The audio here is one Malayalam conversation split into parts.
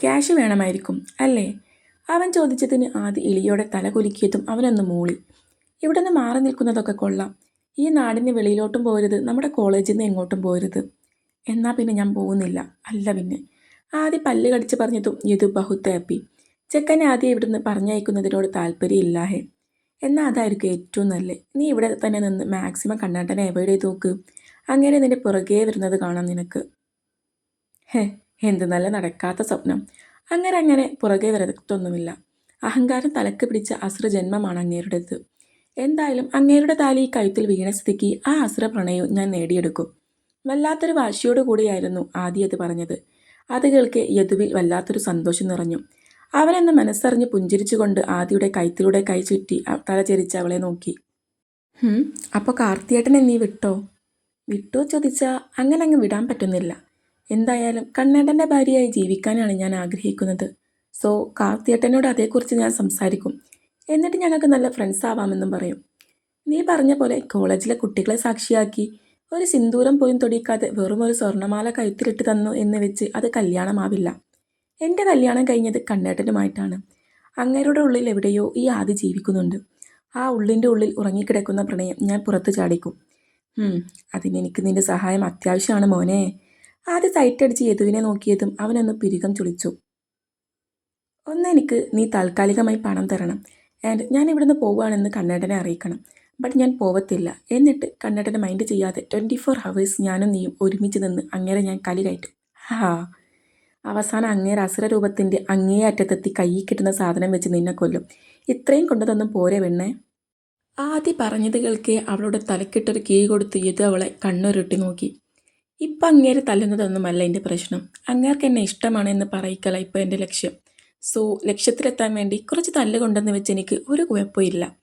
ക്യാഷ് വേണമായിരിക്കും അല്ലേ? അവൻ ചോദിച്ചതിന് ആദ്യ ഇളിയോടെ തല കുലുക്കിയതും അവനൊന്ന് മൂളി. ഇവിടെ നിന്ന് മാറി നിൽക്കുന്നതൊക്കെ കൊള്ളാം. ഈ നാടിന് വെളിയിലോട്ടും പോരുത് നമ്മുടെ കോളേജിൽ നിന്ന് എങ്ങോട്ടും പോരുത്. എന്നാൽ പിന്നെ ഞാൻ പോകുന്നില്ല അല്ല പിന്നെ. ആദ്യ പല്ല് കടിച്ച് പറഞ്ഞതും ഇത് ബഹുത്ത് ഹാപ്പി ചെക്കനെ ആദ്യം ഇവിടുന്ന് പറഞ്ഞയക്കുന്നതിനോട് താല്പര്യമില്ലാഹേ എന്നാൽ അതായിരിക്കും ഏറ്റവും നല്ലത് നീ ഇവിടെ തന്നെ നിന്ന് മാക്സിമം കണ്ണാട്ടനെ അവോയ്ഡ് നോക്ക്. അങ്ങനെ നിന്റെ പുറകെ വരുന്നത് കാണാം നിനക്ക്. ഹേ എന്ത് നല്ല നടക്കാത്ത സ്വപ്നം. അങ്ങനെ അങ്ങനെ പുറകെ വരത്തൊന്നുമില്ല. അഹങ്കാരം തലക്ക് പിടിച്ച അസ്ര ജന്മമാണ് അങ്ങേരുടേത്. എന്തായാലും അങ്ങേരുടെ താലി കഴുത്തിൽ വീണ സ്ഥിതിക്ക് ആ അസ്ര പ്രണയവും ഞാൻ നേടിയെടുക്കും. വല്ലാത്തൊരു വാശിയോടു കൂടിയായിരുന്നു ആദ്യ അത് പറഞ്ഞത്. അത് കേൾക്കെ യദുവിൽ വല്ലാത്തൊരു സന്തോഷം നിറഞ്ഞു. അവനെന്ന് മനസ്സറിഞ്ഞ് പുഞ്ചിരിച്ചുകൊണ്ട് ആദിയുടെ കൈത്തിലൂടെ കൈ ചുറ്റി അ- തല ചെരിച്ച് അവളെ നോക്കി. അപ്പോൾ കാർത്തിയേട്ടനെ നീ വിട്ടോ? വിട്ടോ? ചോദിച്ചാൽ അങ്ങനെ അങ്ങ് വിടാൻ പറ്റുന്നില്ല. എന്തായാലും കണ്ണേട്ടന്റെ ഭാര്യയായി ജീവിക്കാനാണ് ഞാൻ ആഗ്രഹിക്കുന്നത്. സോ കാർത്തിയേട്ടനോട് അതേക്കുറിച്ച് ഞാൻ സംസാരിക്കും. എന്നിട്ട് ഞങ്ങൾക്ക് നല്ല ഫ്രണ്ട്സ് ആവാമെന്നും പറയും. നീ പറഞ്ഞ പോലെ കോളേജിലെ കുട്ടികളെ സാക്ഷിയാക്കി ഒരു സിന്ദൂരം പോലും തൊടിക്കാതെ വെറും ഒരു സ്വർണമാല കഴുത്തിലിട്ട് തന്നു എന്ന് വെച്ച് അത് കല്യാണമാവില്ല. എന്റെ കല്യാണം കഴിഞ്ഞത് കണ്ണേട്ടനുമായിട്ടാണ്. അങ്ങേരുടെ ഉള്ളിൽ എവിടെയോ ഈ ആദി ജീവിക്കുന്നുണ്ട്. ആ ഉള്ളിന്റെ ഉള്ളിൽ ഉറങ്ങിക്കിടക്കുന്ന പ്രണയം ഞാൻ പുറത്തു ചാടിക്കും. അതിന് അതിനെനിക്ക് നിന്റെ സഹായം അത്യാവശ്യമാണ് മോനെ. ആദ്യ സൈറ്റടിച്ച് യദുവിനെ നോക്കിയതും അവനൊന്ന് പിരികം ചുളിച്ചു. ഒന്ന് എനിക്ക് നീ താൽക്കാലികമായി പണം തരണം. ആൻഡ് ഞാൻ ഇവിടുന്ന് പോവുകയാണെന്ന് കണ്ണേട്ടനെ അറിയിക്കണം. ബട്ട് ഞാൻ പോവത്തില്ല. എന്നിട്ട് കണ്ണേട്ടനെ മൈൻഡ് ചെയ്യാതെ ട്വന്റി ഫോർ ഹവേഴ്സ് ഞാനും നീയും ഒരുമിച്ച് നിന്ന് അങ്ങേരെ ഞാൻ കലി കയറ്റും. ഹാ. അവസാനം അങ്ങേര അസുര രൂപത്തിന്റെ അങ്ങേ അറ്റത്തെത്തി കയ്യിൽ കിട്ടുന്ന സാധനം വെച്ച് നിന്നെ കൊല്ലും. ഇത്രയും കൊണ്ടതൊന്നും പോരെ വെണ്ണേ. ആദ്യ പറഞ്ഞത് കേൾക്കെ അവളുടെ തലക്കിട്ടൊരു കീ കൊടുത്ത് ഇത് അവളെ കണ്ണുരുട്ടി നോക്കി. ഇപ്പം അങ്ങേര് തല്ലുന്നതൊന്നുമല്ല എന്റെ പ്രശ്നം. അങ്ങേർക്ക് എന്നെ ഇഷ്ടമാണ് എന്ന് പറയിക്കല ഇപ്പം എന്റെ ലക്ഷ്യം. സോ ലക്ഷ്യത്തിലെത്താൻ വേണ്ടി കുറച്ച് തല്ല് കൊണ്ടെന്ന് വെച്ച് എനിക്ക് ഒരു കുഴപ്പമില്ല.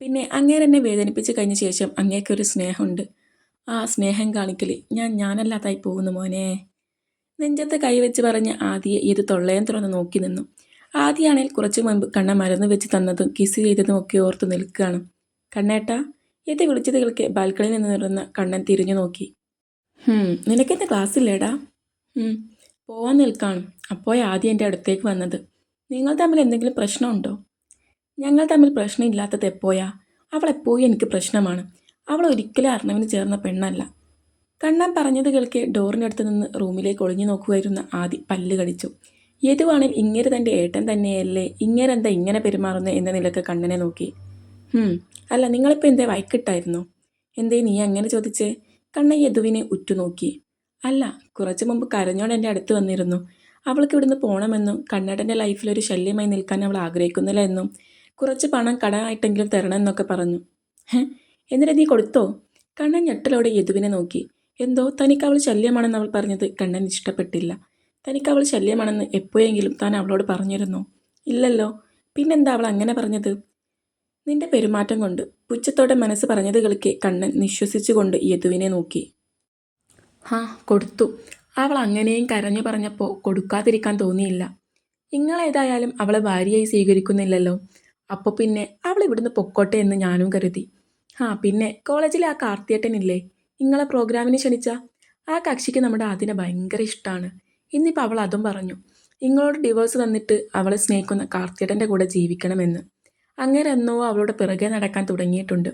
പിന്നെ അങ്ങേരെന്നെ വേദനിപ്പിച്ച് കഴിഞ്ഞ ശേഷം അങ്ങേക്കൊരു സ്നേഹമുണ്ട്. ആ സ്നേഹം കാണിക്കൽ ഞാൻ ഞാനല്ലാതായി പോകുന്നു മോനെ. നെഞ്ചത്ത് കൈവച്ച് പറഞ്ഞ് ആദ്യ ഇത് തൊള്ളയം തുറന്ന് നോക്കി നിന്നു. ആദ്യയാണെങ്കിൽ കുറച്ച് മുൻപ് കണ്ണ മരുന്ന് വെച്ച് തന്നതും കിസ് ചെയ്തതും ഒക്കെ ഓർത്ത് നിൽക്കുകയാണ്. കണ്ണേട്ട ഇത് വിളിച്ചത് കേൾക്കെ ബാൽക്കണിയിൽ നിന്ന് നിറന്ന കണ്ണൻ തിരിഞ്ഞു നോക്കി. നിനക്കെന്താ ക്ലാസ്സില്ലേടാ? പോവാൻ നിൽക്കാണ്. അപ്പോഴേ ആദ്യം എന്റെ അടുത്തേക്ക് വന്നത്. നിങ്ങൾ തമ്മിൽ എന്തെങ്കിലും പ്രശ്നമുണ്ടോ? ഞങ്ങൾ തമ്മിൽ പ്രശ്നമില്ലാത്തത് അവൾ എപ്പോഴും എനിക്ക് പ്രശ്നമാണ്. അവൾ ഒരിക്കലും അർണവിന് ചേർന്ന പെണ്ണല്ല. കണ്ണാൻ പറഞ്ഞത് കേൾക്കെ ഡോറിനടുത്ത് നിന്ന് റൂമിലേക്ക് ഒളിഞ്ഞു നോക്കുമായിരുന്ന ആദി പല്ല് കടിച്ചു. യദുവാണെങ്കിൽ ഇങ്ങനെ തന്റെ ഏട്ടൻ തന്നെയല്ലേ? ഇങ്ങനെന്താ ഇങ്ങനെ പെരുമാറുന്നത് എന്ന നിലയ്ക്ക് കണ്ണനെ നോക്കി. അല്ല നിങ്ങളിപ്പോൾ എന്തേ വൈക്കിട്ടായിരുന്നോ എന്തേ നീ അങ്ങനെ ചോദിച്ചേ? കണ്ണൻ യദുവിനെ ഉറ്റുനോക്കി. അല്ല കുറച്ചു മുമ്പ് കരഞ്ഞോണ്ട് എന്റെ അടുത്ത് വന്നിരുന്നു. അവൾക്ക് ഇവിടുന്ന് പോകണമെന്നും കണ്ണടന്റെ ലൈഫിൽ ഒരു ശല്യമായി നിൽക്കാൻ അവൾ ആഗ്രഹിക്കുന്നില്ല എന്നും കുറച്ച് പണം കടമായിട്ടെങ്കിലും തരണം എന്നൊക്കെ പറഞ്ഞു. ഹേ എന്നിട്ട് നീ കൊടുത്തോ? കണ്ണൻ ഞെട്ടലോടെ യദുവിനെ നോക്കി. എന്തോ തനിക്ക് അവൾ ശല്യമാണെന്ന് അവൾ പറഞ്ഞത് കണ്ണൻ ഇഷ്ടപ്പെട്ടില്ല. തനിക്ക് അവൾ ശല്യമാണെന്ന് എപ്പോഴെങ്കിലും താൻ അവളോട് പറഞ്ഞിരുന്നു? ഇല്ലല്ലോ. പിന്നെന്താ അവൾ അങ്ങനെ പറഞ്ഞത്? നിന്റെ പെരുമാറ്റം കൊണ്ട് പുച്ഛത്തോടെ മനസ്സ് പറഞ്ഞത് കേൾക്കെ കണ്ണൻ നിശ്വസിച്ചുകൊണ്ട് യദുവിനെ നോക്കി. ഹാ കൊടുത്തു. അവൾ അങ്ങനെയും കരഞ്ഞു പറഞ്ഞപ്പോൾ കൊടുക്കാതിരിക്കാൻ തോന്നിയില്ല. നിങ്ങളേതായാലും അവളെ ഭാര്യയായി സ്വീകരിക്കുന്നില്ലല്ലോ. അപ്പോൾ പിന്നെ അവൾ ഇവിടുന്ന് പൊക്കോട്ടെ എന്ന് ഞാനും കരുതി. ആ പിന്നെ കോളേജിലെ ആ കാർത്തിയേട്ടനില്ലേ? നിങ്ങളെ പ്രോഗ്രാമിന് ക്ഷണിച്ച? ആ കക്ഷിക്ക് നമ്മുടെ അതിനെ ഭയങ്കര ഇഷ്ടമാണ് ഇന്നിപ്പോൾ അവൾ അതും പറഞ്ഞു. നിങ്ങളോട് ഡിവോഴ്സ് തന്നിട്ട് അവളെ സ്നേഹിക്കുന്ന കാർത്തിയേട്ടന്റെ കൂടെ ജീവിക്കണമെന്ന്. അങ്ങനെ എന്നോ അവളുടെ പിറകെ നടക്കാൻ തുടങ്ങിയിട്ടുണ്ട്.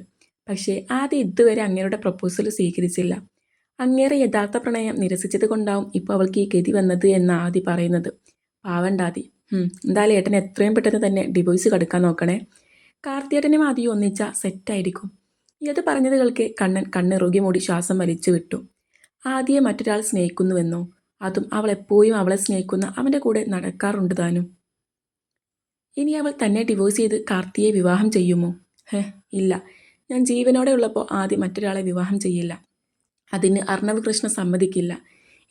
പക്ഷേ ആദ്യം ഇതുവരെ അങ്ങേരുടെ പ്രപ്പോസൽ സ്വീകരിച്ചില്ല. അങ്ങേറെ യഥാർത്ഥ പ്രണയം നിരസിച്ചത് കൊണ്ടാവും ഇപ്പോൾ അവൾക്ക് ഈ ഗതി വന്നത് എന്ന് ആദി പറയുന്നത്. പാവണ്ടാതി എന്തായാലും ഏട്ടൻ എത്രയും പെട്ടെന്ന് തന്നെ ഡിവോഴ്സ് കടുക്കാൻ നോക്കണേ. കാർത്തിയേട്ടനും ആദ്യം ഒന്നിച്ച സെറ്റായിരിക്കും ഇത് പറഞ്ഞത് കേൾക്കെ കണ്ണൻ കണ്ണിറുകി മൂടി ശ്വാസം വലിച്ചു വിട്ടു. ആദ്യം മറ്റൊരാൾ സ്നേഹിക്കുന്നുവെന്നോ? അതും അവൾ എപ്പോഴും അവളെ സ്നേഹിക്കുന്ന അവന്റെ കൂടെ നടക്കാറുണ്ട് താനും. ഇനി അവൾ തന്നെ ഡിവോഴ്സ് ചെയ്ത് കാർത്തിയെ വിവാഹം ചെയ്യുമോ? ഹേ ഇല്ല. ഞാൻ ജീവനോടെ ഉള്ളപ്പോൾ ആദ്യം മറ്റൊരാളെ വിവാഹം ചെയ്യില്ല. അതിന് അർണവ് കൃഷ്ണ സമ്മതിക്കില്ല.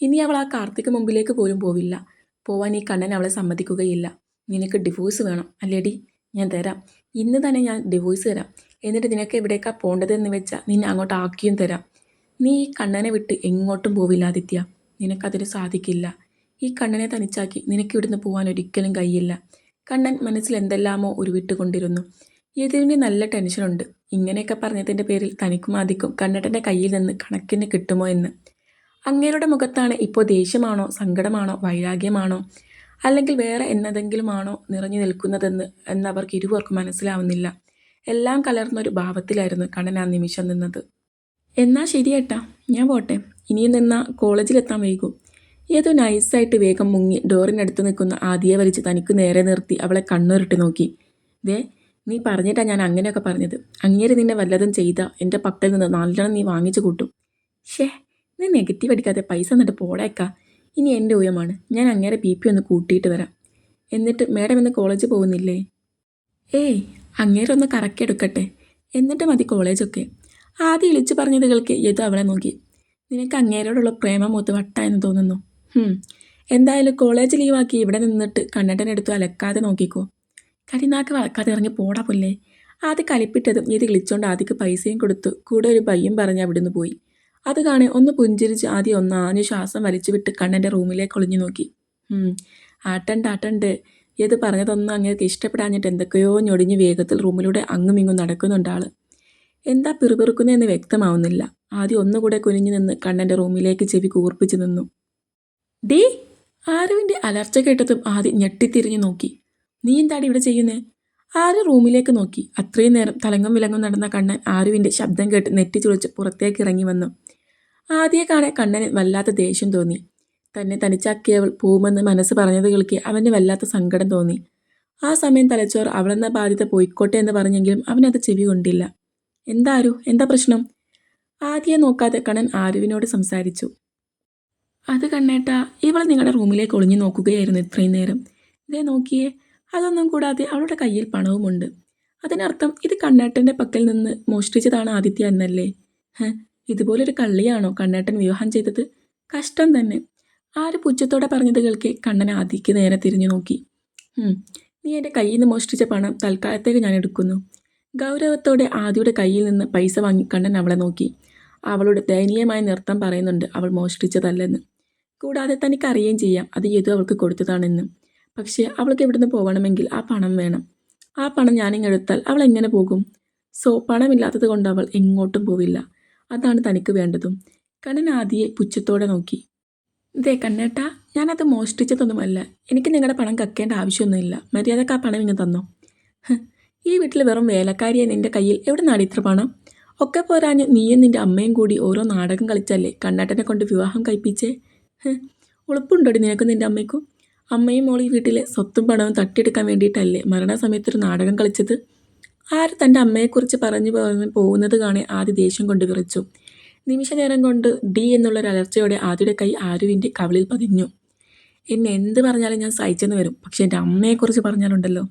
ഇനി അവൾ ആ കാർത്തിക്ക് മുമ്പിലേക്ക് പോലും പോവില്ല. പോവാൻ ഈ കണ്ണൻ അവളെ സമ്മതിക്കുകയില്ല. നിനക്ക് ഡിവോഴ്സ് വേണം അല്ലേടി? ഞാൻ തരാം. ഇന്ന് തന്നെ ഞാൻ ഡിവോഴ്സ് തരാം. എന്നിട്ട് നിനക്ക് എവിടേക്കാ പോണ്ടതെന്ന് വെച്ചാൽ നിന്നെ അങ്ങോട്ട് ആക്കിയും തരാം. നീ ഈ കണ്ണനെ വിട്ട് എങ്ങോട്ടും പോവില്ല ആദിത്യ. നിനക്കതിന് സാധിക്കില്ല. ഈ കണ്ണനെ തനിച്ചാക്കി നിനക്ക് ഇവിടുന്ന് പോകാൻ ഒരിക്കലും കഴിയില്ല. കണ്ണൻ മനസ്സിൽ എന്തെല്ലാമോ ഉരുവിട്ടുകൊണ്ടിരുന്നു. യദുവിന് നല്ല ടെൻഷനുണ്ട്. ഇങ്ങനെയൊക്കെ പറഞ്ഞതിന്റെ പേരിൽ തനിക്കും ആദിക്കും കണ്ണട്ടന്റെ കയ്യിൽ നിന്ന് കണക്കിന് കിട്ടുമോ എന്ന്. അങ്ങേരുടെ മുഖത്താണ് ഇപ്പോൾ ദേഷ്യമാണോ സങ്കടമാണോ വൈരാഗ്യമാണോ അല്ലെങ്കിൽ വേറെ എന്നതെങ്കിലും ആണോ നിറഞ്ഞു നിൽക്കുന്നതെന്ന് എന്നവർക്ക് ഇരുവർക്കും മനസ്സിലാവുന്നില്ല. എല്ലാം കലർന്നൊരു ഭാവത്തിലായിരുന്നു കണ്ണൻ ആ നിമിഷം നിന്നത്. എന്നാൽ ശരിയേട്ടാ ഞാൻ പോട്ടെ. ഇനിയും നിന്നാൽ കോളേജിലെത്താൻ വൈകും. ഏതോ നൈസായിട്ട് വേഗം മുങ്ങി ഡോറിനടുത്ത് നിൽക്കുന്ന ആദിയെ വലിച്ച് തനിക്ക് നേരെ നിർത്തി അവളെ കണ്ണുരുട്ടി നോക്കി. ദേ നീ പറഞ്ഞിട്ടാ ഞാൻ അങ്ങനെയൊക്കെ പറഞ്ഞത്. അങ്ങേര് നിന്നെ വല്ലതും ചെയ്ത എന്റെ പക്കൽ നിന്ന് നല്ലോണം നീ വാങ്ങിച്ചു കൂട്ടും. ഷേ നീ നെഗറ്റീവ് അടിക്കാതെ പൈസ എന്നിട്ട് പോടേക്കാ. ഇനി എന്റെ ഉയമാണ്. ഞാൻ അങ്ങേരെ ബി പി ഒന്ന് കൂട്ടിയിട്ട് വരാം. എന്നിട്ട് മേഡം ഇന്ന് കോളേജ് പോകുന്നില്ലേ? ഏയ് അങ്ങേരെ ഒന്ന് കറക്കിയെടുക്കട്ടെ എന്നിട്ട് മതി കോളേജൊക്കെ. ആദ്യം ഇളിച്ചു പറഞ്ഞത് കേൾക്ക് ഏതോ അവളെ നോക്കി. നിനക്ക് അങ്ങേരോടുള്ള പ്രേമം മൂത്ത് എന്ന് തോന്നുന്നു. എന്തായാലും കോളേജ് ലീവാക്കി ഇവിടെ നിന്നിട്ട് കണ്ണട്ടനെടുത്തു അലക്കാതെ നോക്കിക്കോ. കരിനാക്ക് വളക്കാതെ ഇറങ്ങി പോടാ പുല്ലേ ആദ്യ കലിപ്പിട്ടതും ഇത് കിളിച്ചോണ്ട് ആദ്യക്ക് പൈസയും കൊടുത്തു കൂടെ ഒരു പയ്യും പറഞ്ഞ് അവിടുന്ന് പോയി. അത് കാണി ഒന്ന് പുഞ്ചിരിച്ച് ആദ്യം ഒന്ന് ആഞ്ഞു ശ്വാസം വലിച്ചു വിട്ട് കണ്ണന്റെ റൂമിലേക്ക് ഒളിഞ്ഞു നോക്കി. ആട്ടണ്ട് ആട്ടണ്ട് ഏത് പറഞ്ഞതൊന്നും അങ്ങേക്ക് ഇഷ്ടപ്പെടാഞ്ഞിട്ട് എന്തൊക്കെയോ ഞൊടിഞ്ഞ് വേഗത്തിൽ റൂമിലൂടെ അങ്ങും ഇങ്ങും നടക്കുന്നുണ്ട് ആൾ. എന്താ പിറുപിറുക്കുന്നതെന്ന് വ്യക്തമാവുന്നില്ല. ആദ്യം ഒന്നുകൂടെ കുനിഞ്ഞു നിന്ന് കണ്ണന്റെ റൂമിലേക്ക് ചെവി കൂർപ്പിച്ചു നിന്നു. ഡേ ആരുവിന്റെ അലർച്ച കേട്ടതും ആദ്യം ഞെട്ടിത്തിരിഞ്ഞു നോക്കി. നീ എന്താടി ഇവിടെ ചെയ്യുന്നേ? ആര് റൂമിലേക്ക് നോക്കി. അത്രയും നേരം തലങ്ങും വിലങ്ങും നടന്ന കണ്ണൻ ആരുവിന്റെ ശബ്ദം കേട്ട് നെറ്റി ചുളിച്ച് പുറത്തേക്ക് ഇറങ്ങി വന്നു. ആദ്യ കാണെ കണ്ണന് വല്ലാത്ത ദേഷ്യം തോന്നി. തന്നെ തനിച്ചാക്കിയവൾ പോകുമെന്ന് മനസ്സ് പറഞ്ഞത് കേൾക്കെ അവന് വല്ലാത്ത സങ്കടം തോന്നി. ആ സമയം തലച്ചോർ അവളെന്ന ബാധ്യത പോയിക്കോട്ടെ എന്ന് പറഞ്ഞെങ്കിലും അവനത് ചെവി കൊണ്ടില്ല. എന്താരു എന്താ പ്രശ്നം? ആദ്യം നോക്കാതെ കണ്ണൻ ആരുവിനോട് സംസാരിച്ചു. അത് കണ്ണേട്ടാ ഇവൾ നിങ്ങളുടെ റൂമിലേക്ക് ഒളിഞ്ഞു നോക്കുകയായിരുന്നു ഇത്രയും നേരം. ഇതേ നോക്കിയേ അതൊന്നും കൂടാതെ അവളുടെ കയ്യിൽ പണവുമുണ്ട്. അതിനർത്ഥം ഇത് കണ്ണേട്ടന്റെ പക്കൽ നിന്ന് മോഷ്ടിച്ചതാണ് ആദിത്യ എന്നല്ലേ? ഇതുപോലൊരു കള്ളിയാണോ കണ്ണേട്ടൻ വിവാഹം ചെയ്തത്? കഷ്ടം തന്നെ. ആര് പുച്ഛത്തോടെ പറഞ്ഞത് കേൾക്കെ കണ്ണൻ ആദിക്ക് നേരെ തിരിഞ്ഞു നോക്കി. നീ എന്റെ കയ്യിൽ നിന്ന് മോഷ്ടിച്ച പണം തൽക്കാലത്തേക്ക് ഞാൻ എടുക്കുന്നു. ഗൗരവത്തോടെ ആദിയുടെ കയ്യിൽ നിന്ന് പൈസ വാങ്ങി കണ്ണൻ അവളെ നോക്കി. അവളുടെ ദയനീയമായ നൃത്തം പറയുന്നുണ്ട് അവൾ മോഷ്ടിച്ചതല്ലെന്ന്. കൂടാതെ തനിക്ക് അറിയുകയും ചെയ്യാം അത് ഏതോ അവൾക്ക് കൊടുത്തതാണെന്ന്. പക്ഷേ അവൾക്ക് ഇവിടുന്ന് പോകണമെങ്കിൽ ആ പണം വേണം. ആ പണം ഞാനിങ്ങെടുത്താൽ അവൾ എങ്ങനെ പോകും? സോ പണമില്ലാത്തത് കൊണ്ട് അവൾ എങ്ങോട്ടും പോവില്ല. അതാണ് തനിക്ക് വേണ്ടതും. കണ്ണൻ ആദിയെ പുച്ഛത്തോടെ നോക്കി. ഇതേ കണ്ണേട്ടാ ഞാനത് മോഷ്ടിച്ചതൊന്നുമല്ല. എനിക്ക് നിങ്ങളുടെ പണം കക്കേണ്ട ആവശ്യമൊന്നുമില്ല. മര്യാദയ്ക്ക് ആ പണം ഇങ്ങ് തന്നോ. ഈ വീട്ടിൽ വെറും വേലക്കാരിയെ നിന്റെ കയ്യിൽ എവിടെ നാടി ഇത്ര പണം? ഒക്കെ പോരാഞ്ഞ് നീയും നിന്റെ അമ്മയും കൂടി ഓരോ നാടകം കളിച്ചല്ലേ കണ്ണേട്ടനെ കൊണ്ട് വിവാഹം കഴിപ്പിച്ചേ? ഉളുപ്പുണ്ടോടി നിനക്കും നിന്റെ അമ്മയ്ക്കും? അമ്മയും മോൾ ഈ വീട്ടിലെ സ്വത്തും പണവും തട്ടിയെടുക്കാൻ വേണ്ടിയിട്ടല്ലേ മരണസമയത്ത് ഒരു നാടകം കളിച്ചത്? ആര് തന്റെ അമ്മയെക്കുറിച്ച് പറഞ്ഞു പോകുന്നത് കാണെ ആദ്യ ദേഷ്യം കൊണ്ട് വിറച്ചു. നിമിഷ നേരം കൊണ്ട് ഡി എന്നുള്ളൊരു അലർച്ചയോടെ ആദ്യയുടെ കൈ ആരുവിന്റെ കവിളിൽ പതിഞ്ഞു. എന്നെ എന്ത് പറഞ്ഞാലും ഞാൻ സഹിച്ചെന്ന് വരും. പക്ഷെ എന്റെ അമ്മയെക്കുറിച്ച് പറഞ്ഞാലുണ്ടല്ലോ.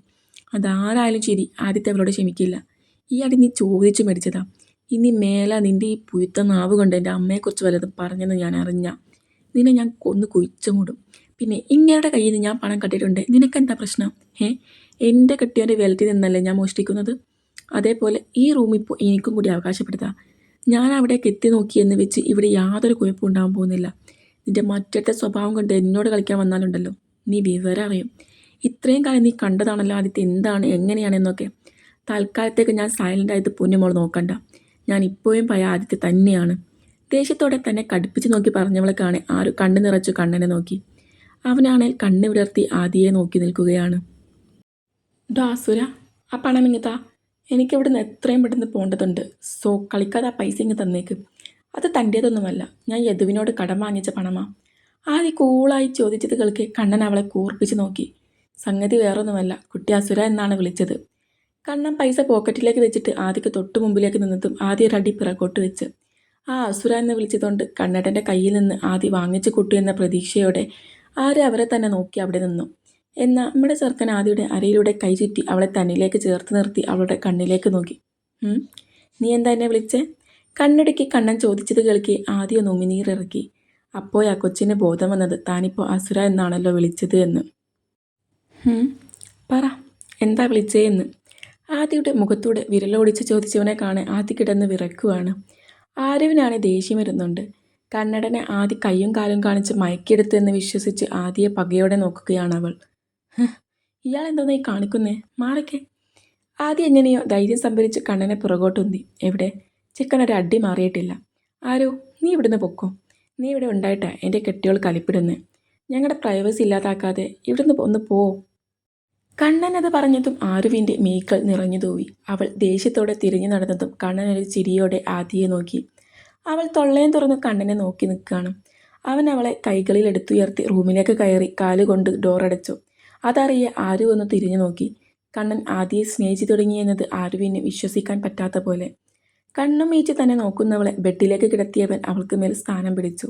അതാരായാലും ശരി ആദ്യത്തെ അവരോട് ക്ഷമിക്കില്ല. ഈ അടി നീ ചോദിച്ചു മേടിച്ചതാ. ഇനി മേല നിന്റെ ഈ പുഴുത്ത നാവ് കൊണ്ട് എന്റെ അമ്മയെക്കുറിച്ച് വല്ലതും പറഞ്ഞെന്ന് ഞാൻ അറിഞ്ഞ. നിന്നെ ഞാൻ കൊന്നു കുഴിച്ചു മൂടും പിന്നെ ഇങ്ങയുടെ കയ്യിൽ നിന്ന് ഞാൻ പണം കട്ടിട്ടുണ്ട് നിനക്കെന്താ പ്രശ്നം? ഏ എന്റെ കെട്ടിയവന്റെ വിലത്തിൽ നിന്നല്ലേ ഞാൻ മോഷ്ടിക്കുന്നത്? അതേപോലെ ഈ റൂം ഇപ്പോൾ എനിക്കും കൂടി അവകാശപ്പെടുത്താം. ഞാൻ അവിടേക്ക് എത്തി നോക്കിയെന്ന് വെച്ച് ഇവിടെ യാതൊരു കുഴപ്പവും ഉണ്ടാകാൻ പോകുന്നില്ല. നിന്റെ മറ്റത്തെ സ്വഭാവം കൊണ്ട് എന്നോട് കളിക്കാൻ വന്നാലുണ്ടല്ലോ. നീ വിവരം അറിയും. ഇത്രയും കാലം നീ കണ്ടതാണല്ലോ ആദ്യത്തെ എന്താണ് എങ്ങനെയാണെന്നൊക്കെ. തൽക്കാലത്തേക്ക് ഞാൻ സൈലന്റ് ആയത് പൊന്നുമോൾ നോക്കണ്ട. ഞാൻ ഇപ്പോഴും പയ ആദ്യത്തെ തന്നെയാണ്. ദേഷ്യത്തോടെ തന്നെ കടുപ്പിച്ച് നോക്കി പറഞ്ഞവളെ കാണെ. ആരു കണ്ണു നിറച്ചു കണ്ണനെ നോക്കി. അവനാണേൽ കണ്ണു വിടർത്തി ആദിയെ നോക്കി നിൽക്കുകയാണ്. ഡോ അസുര ആ പണം ഇങ്ങത്താ എനിക്കിവിടുന്ന് എത്രയും പെട്ടെന്ന് പോകേണ്ടതുണ്ട് സോ കളിക്കാതെ ആ പൈസ ഇങ്ങ് തന്നേക്ക്. അത് തന്റേതൊന്നുമല്ല ഞാൻ യദുവിനോട് കടം വാങ്ങിച്ച പണമാ. ആദ്യ കൂളായി ചോദിച്ചത് കേൾക്ക് കണ്ണൻ അവളെ കൂർപ്പിച്ച് നോക്കി. സംഗതി വേറൊന്നുമല്ല. കുട്ടി അസുര എന്നാണ് വിളിച്ചത്. കണ്ണൻ പൈസ പോക്കറ്റിലേക്ക് വെച്ചിട്ട് ആദ്യക്ക് തൊട്ടു മുമ്പിലേക്ക് നിന്നതും ആദ്യ ഒരടി പിറകോട്ട് വെച്ച്. ആ അസുര എന്ന് വിളിച്ചതുകൊണ്ട് കണ്ണടന്റെ കയ്യിൽ നിന്ന് ആദ്യ വാങ്ങിച്ചു കൂട്ടു എന്ന പ്രതീക്ഷയോടെ ആര് അവരെ തന്നെ നോക്കി അവിടെ നിന്നു. എന്നാൽ നമ്മുടെ ചെറുക്കൻ ആദ്യയുടെ അരയിലൂടെ കൈ ചുറ്റി അവളെ തന്നിലേക്ക് ചേർത്ത് നിർത്തി അവളുടെ കണ്ണിലേക്ക് നോക്കി. നീ എന്താ എന്നെ വിളിച്ചേ? കണ്ണടയ്ക്ക് കണ്ണൻ ചോദിച്ചത് കേൾക്കി ആദ്യം നുമിനീറിറക്കി അപ്പോൾ ആ കൊച്ചിന് ബോധം വന്നത് താനിപ്പോൾ അസുര എന്നാണല്ലോ വിളിച്ചത് എന്ന്. പറ എന്താ വിളിച്ചേ എന്ന്. ആദ്യയുടെ മുഖത്തൂടെ വിരലോടിച്ച് ചോദിച്ചവനെ കാണാൻ ആദ്യ കിടന്ന് വിറക്കുവാണ് ആരുവിനാണ് ദേഷ്യം വരുന്നുണ്ട്. കണ്ണടനെ ആദ്യ കയ്യും കാലും കാണിച്ച് എന്ന് വിശ്വസിച്ച് ആദ്യ പകയോടെ നോക്കുകയാണ് അവൾ. "ഹ്, ഇയാൾ എന്തോന്നാ ഈ കാണിക്കുന്നേ? മാറിക്കേ ആദ്യം എങ്ങനെയോ ധൈര്യം സംഭരിച്ച് കണ്ണനെ പുറകോട്ടുന്തി എവിടെ? ചിക്കൻ ഒരു അടി മാറിയിട്ടില്ല. ആരോ നീ ഇവിടുന്ന് പൊക്കോ. നീ ഇവിടെ ഉണ്ടായിട്ടാ എന്റെ കെട്ടിയോൾ കലിപ്പിടുന്നേ. ഞങ്ങളുടെ പ്രൈവസി ഇല്ലാതാക്കാതെ ഇവിടുന്ന് ഒന്ന് പോ. കണ്ണൻ അത് പറഞ്ഞതും ആരുവിന്റെ മീക്കൾ നിറഞ്ഞു തൂവി. അവൾ ദേഷ്യത്തോടെ തിരിഞ്ഞു നടന്നതും കണ്ണൻ ഒരു ചിരിയോടെ ആദിയെ നോക്കി. അവൾ തൊള്ളയും തുറന്ന് കണ്ണനെ നോക്കി നിൽക്കുകയാണ്. അവൻ അവളെ കൈകളിൽ എടുത്തുയർത്തി റൂമിലേക്ക് കയറി കാലുകൊണ്ട് ഡോറടച്ചു. അതറിയെ ആരു ഒന്ന് തിരിഞ്ഞു നോക്കി. കണ്ണൻ ആദിയെ സ്നേഹിച്ചു തുടങ്ങിയെന്നത് ആരുവിനെ വിശ്വസിക്കാൻ പറ്റാത്ത പോലെ. കണ്ണും മീച്ച് തന്നെ നോക്കുന്നവളെ ബെഡിലേക്ക് കിടത്തിയവൻ അവൾക്ക് മേൽ സ്ഥാനം പിടിച്ചു.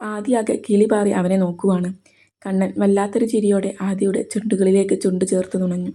ആദിയാകെ കിളിപാറി അവനെ നോക്കുവാണ്. കണ്ണൻ വല്ലാത്തൊരു ചിരിയോടെ ആദിയുടെ ചുണ്ടുകളിലേക്ക് ചുണ്ടു ചേർത്ത് നുണഞ്ഞു.